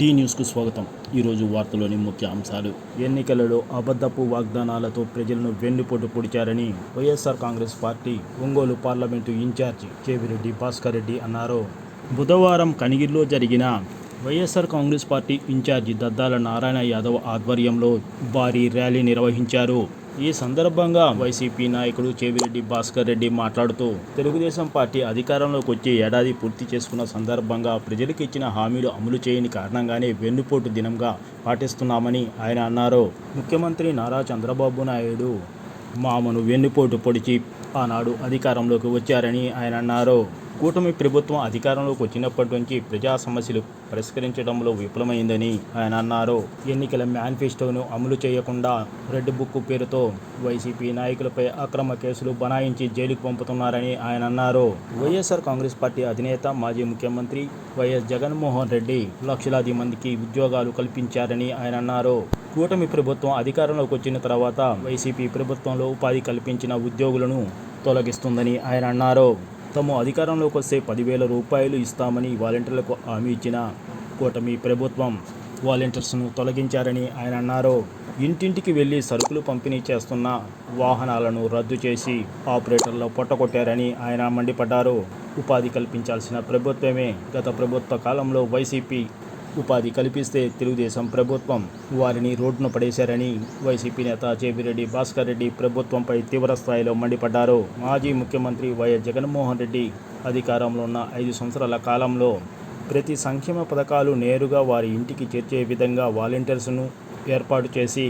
D న్యూస్కు స్వాగతం. ఈరోజు వార్తలోని ముఖ్య అంశాలు. ఎన్నికలలో అబద్ధపు వాగ్దానాలతో ప్రజలను వెన్నుపోటు పొడిచారని YSR Congress party Ongole parliament in-charge Kevireddy Bhaskar Reddy అన్నారు. బుధవారం కనిగిరిలో జరిగిన వైఎస్ఆర్ కాంగ్రెస్ పార్టీ ఇన్ఛార్జి దద్దాల నారాయణ యాదవ్ ఆధ్వర్యంలో భారీ ర్యాలీ నిర్వహించారు. ఈ సందర్భంగా వైసీపీ నాయకుడు చెవిరెడ్డి భాస్కర్ రెడ్డి మాట్లాడుతూ తెలుగుదేశం పార్టీ అధికారంలోకి వచ్చి ఏడాది పూర్తి చేసుకున్న సందర్భంగా ప్రజలకు ఇచ్చిన హామీలు అమలు చేయని కారణంగానే వెన్నుపోటు దినంగా పాటిస్తున్నామని ఆయన అన్నారు. ముఖ్యమంత్రి నారా చంద్రబాబు నాయుడు మామను వెన్నుపోటు పొడిచి ఆనాడు అధికారంలోకి వచ్చారని ఆయన అన్నారు. కూటమి ప్రభుత్వం అధికారంలోకి వచ్చినప్పటి నుంచి ప్రజా సమస్యలు పరిష్కరించడంలో విఫలమైందని ఆయన అన్నారు. ఎన్నికల మేనిఫెస్టోను అమలు చేయకుండా రెడ్ బుక్ పేరుతో వైసీపీ నాయకులపై అక్రమ కేసులు బనాయించి జైలుకు పంపుతున్నారని ఆయన అన్నారు. వైఎస్ఆర్ కాంగ్రెస్ పార్టీ అధినేత మాజీ ముఖ్యమంత్రి వైఎస్ జగన్మోహన్ రెడ్డి లక్షలాది మందికి ఉద్యోగాలు కల్పించారని ఆయన అన్నారు. కూటమి ప్రభుత్వం అధికారంలోకి వచ్చిన తర్వాత వైసీపీ ప్రభుత్వంలో ఉపాధి కల్పించిన ఉద్యోగులను తొలగిస్తుందని ఆయన అన్నారు. తాము అధికారంలోకి వస్తే పదివేల రూపాయలు ఇస్తామని వాలంటీర్లకు హామీ ఇచ్చిన కూటమి ప్రభుత్వం వాలంటీర్స్ను తొలగించారని ఆయన అన్నారు. ఇంటింటికి వెళ్ళి సరుకులు పంపిణీ చేస్తున్న వాహనాలను రద్దు చేసి ఆపరేటర్లు పొట్టకొట్టారని ఆయన మండిపడ్డారు. ఉపాధి కల్పించాల్సిన ప్రభుత్వమే గత ప్రభుత్వ కాలంలో వైసీపీ ఉపాధి కల్పిస్తే తెలుగుదేశం ప్రభుత్వం వారిని రోడ్డున పడేశారని వైసీపీ నేత జేబిరెడ్డి భాస్కర్ రెడ్డి ప్రభుత్వంపై తీవ్రస్థాయిలో మండిపడ్డారు. మాజీ ముఖ్యమంత్రి వైఎస్ జగన్మోహన్ రెడ్డి అధికారంలో ఉన్న ఐదు సంవత్సరాల కాలంలో ప్రతి సంక్షేమ పథకాలు నేరుగా వారి ఇంటికి చేర్చే విధంగా వాలంటీర్స్ను ఏర్పాటు చేసి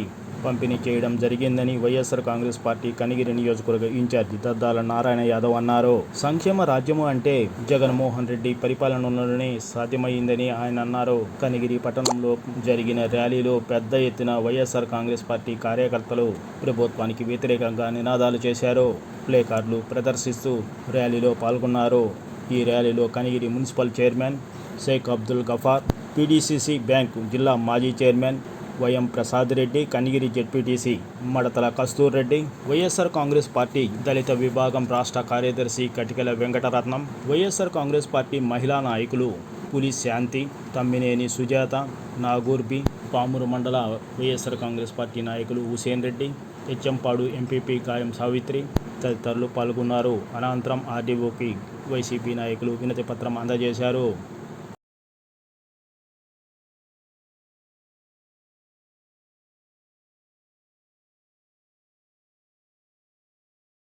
పంపిణీ చేయడం జరిగిందని వైఎస్ఆర్ కాంగ్రెస్ పార్టీ కనిగిరి నియోజకవర్గ ఇన్ఛార్జి దద్దాల నారాయణ యాదవ్ అన్నారు. సంక్షేమ రాజ్యము అంటే జగన్మోహన్ రెడ్డి పరిపాలనలోనే సాధ్యమైందని ఆయన అన్నారు. కనిగిరి పట్టణంలో జరిగిన ర్యాలీలో పెద్ద ఎత్తున వైఎస్ఆర్ కాంగ్రెస్ పార్టీ కార్యకర్తలు ప్రభుత్వానికి వ్యతిరేకంగా నినాదాలు చేశారు. ప్లే కార్డులు ప్రదర్శిస్తూ ర్యాలీలో పాల్గొన్నారు. ఈ ర్యాలీలో Kanigiri municipal chairman Shaik Abdul Gafar PDCC bank జిల్లా మాజీ chairman YM Prasad Reddy Kanigiri ZPTC Madatala Kastur Reddy YSR Congress party దళిత విభాగం రాష్ట్ర కార్యదర్శి కటికల వెంకటరత్నం వైఎస్ఆర్ కాంగ్రెస్ పార్టీ మహిళా నాయకులు పులి శాంతి తమ్మినేని సుజాత నాగూర్బి పామూరు మండల వైఎస్ఆర్ కాంగ్రెస్ పార్టీ నాయకులు హుసేన్ రెడ్డి హెచ్ఎంపాడు ఎంపీపీ గాయం సావిత్రి తదితరులు పాల్గొన్నారు. అనంతరం ఆర్డీఓకి వైసీపీ నాయకులు వినతి పత్రం అందజేశారు.